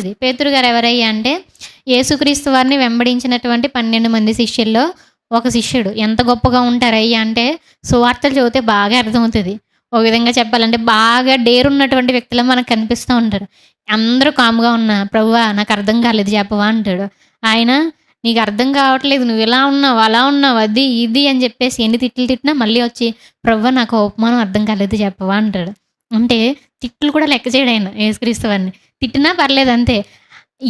ఇది పేతురు గారు ఎవరయ్యా అంటే యేసుక్రీస్తు వారిని వెంబడించినటువంటి పన్నెండు మంది శిష్యుల్లో ఒక శిష్యుడు. ఎంత గొప్పగా ఉంటారయ్యా అంటే సువార్తలు చదివితే బాగా అర్థమవుతుంది. ఒక విధంగా చెప్పాలంటే బాగా డేరున్నటువంటి వ్యక్తులు మనకు కనిపిస్తూ ఉంటారు. అందరూ కాముగా ఉన్నా ప్రభువా నాకు అర్థం కాలేదు చెప్పవా అంటాడు. ఆయన నీకు అర్థం కావట్లేదు నువ్వు ఇలా ఉన్నావు అలా ఉన్నావు అది ఇది అని చెప్పేసి ఎన్ని తిట్లు తిట్టినా మళ్ళీ వచ్చి ప్రవ్వ నాకు ఉపమానం అర్థం కాలేదు చెప్పవా అంటాడు. అంటే తిట్లు కూడా లెక్క చేయడు ఆయన యేసుక్రీస్తు వారిని. తిట్టినా పర్లేదు అంతే.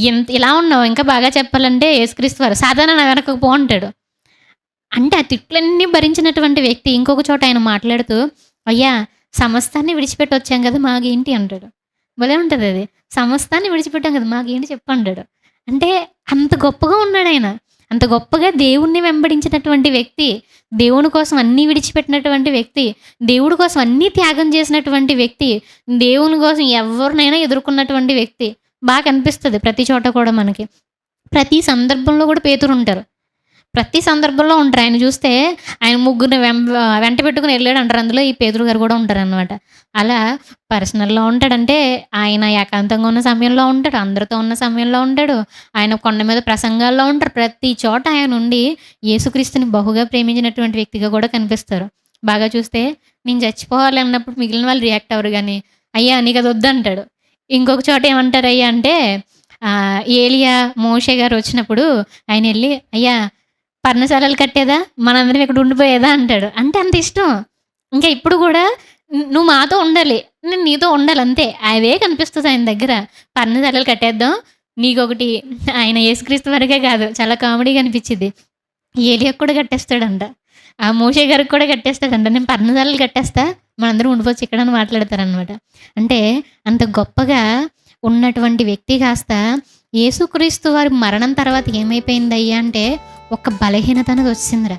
ఎంత ఇలా ఉన్నావు? ఇంకా బాగా చెప్పాలంటే యేసుక్రీస్తు వారు సాధారణ వెనక పో అంటాడు. అంటే ఆ తిట్లన్నీ భరించినటువంటి వ్యక్తి ఇంకొక చోట ఆయన మాట్లాడుతూ అయ్యా సమస్తాన్ని విడిచిపెట్టి వచ్చాం కదా మాకేంటి? అంటాడు. భలే ఉంటుంది అది. సమస్తాన్ని విడిచిపెట్టాం కదా మాకేంటి చెప్పు అంటాడు. అంటే అంత గొప్పగా ఉన్నాడు ఆయన. అంత గొప్పగా దేవుణ్ణి వెంబడించినటువంటి వ్యక్తి దేవుని కోసం అన్నీ విడిచిపెట్టినటువంటి వ్యక్తి దేవుడి కోసం అన్నీ త్యాగం చేసినటువంటి వ్యక్తి దేవుని కోసం ఎవరినైనా ఎదుర్కొన్నటువంటి వ్యక్తి. బాగా కనిపిస్తుంది ప్రతి చోట కూడా మనకి. ప్రతి సందర్భంలో కూడా పేతురు ఉంటారు ప్రతి సందర్భంలో ఉంటారు. ఆయన చూస్తే ఆయన ముగ్గురిని వెం వెంట పెట్టుకుని వెళ్ళాడు అంటారు అందులో ఈ పేదరు గారు కూడా ఉంటారు అనమాట అలా పర్సనల్లో ఉంటాడంటే ఆయన ఏకాంతంగా ఉన్న సమయంలో ఉంటాడు. అందరితో ఉన్న సమయంలో ఉంటాడు. ఆయన కొండ మీద ప్రసంగాల్లో ఉంటారు. ప్రతి చోట ఆయన ఉండి యేసుక్రీస్తుని బహుగా ప్రేమించినటువంటి వ్యక్తిగా కూడా కనిపిస్తారు. బాగా చూస్తే నేను చచ్చిపోవాలి అన్నప్పుడు మిగిలిన వాళ్ళు రియాక్ట్ అవ్వరు కానీ అయ్యా నీకు అది వద్దంటాడు. ఇంకొక చోట ఏమంటారు అయ్యా అంటే ఏలియా మోషే గారు వచ్చినప్పుడు ఆయన వెళ్ళి అయ్యా పర్ణశాలలు కట్టేదా? మనందరం ఇక్కడ ఉండిపోయేదా అంటాడు. అంటే అంత ఇష్టం. ఇంకా ఇప్పుడు కూడా నువ్వు మాతో ఉండాలి. నేను నీతో ఉండాలి అంతే. అవే కనిపిస్తుంది ఆయన దగ్గర. పర్ణశాలలు కట్టేద్దాం. నీకొకటి ఆయన యేసుక్రీస్తు వరకే కాదు. చాలా కామెడీ కనిపించింది ఏలియాకు కూడా కట్టేస్తాడంట. ఆ మోషే గారికి కూడా కట్టేస్తాడంట. నేను పర్ణశాలలు కట్టేస్తా. మనందరం ఉండిపోవచ్చు. ఇక్కడ అని మాట్లాడతారనమాట అంటే అంత గొప్పగా ఉన్నటువంటి వ్యక్తి కాస్త యేసుక్రీస్తు వారి మరణం తర్వాత ఏమైపోయిందయ్యా అంటే ఒక బలహీనత అనేది వచ్చిందిరా.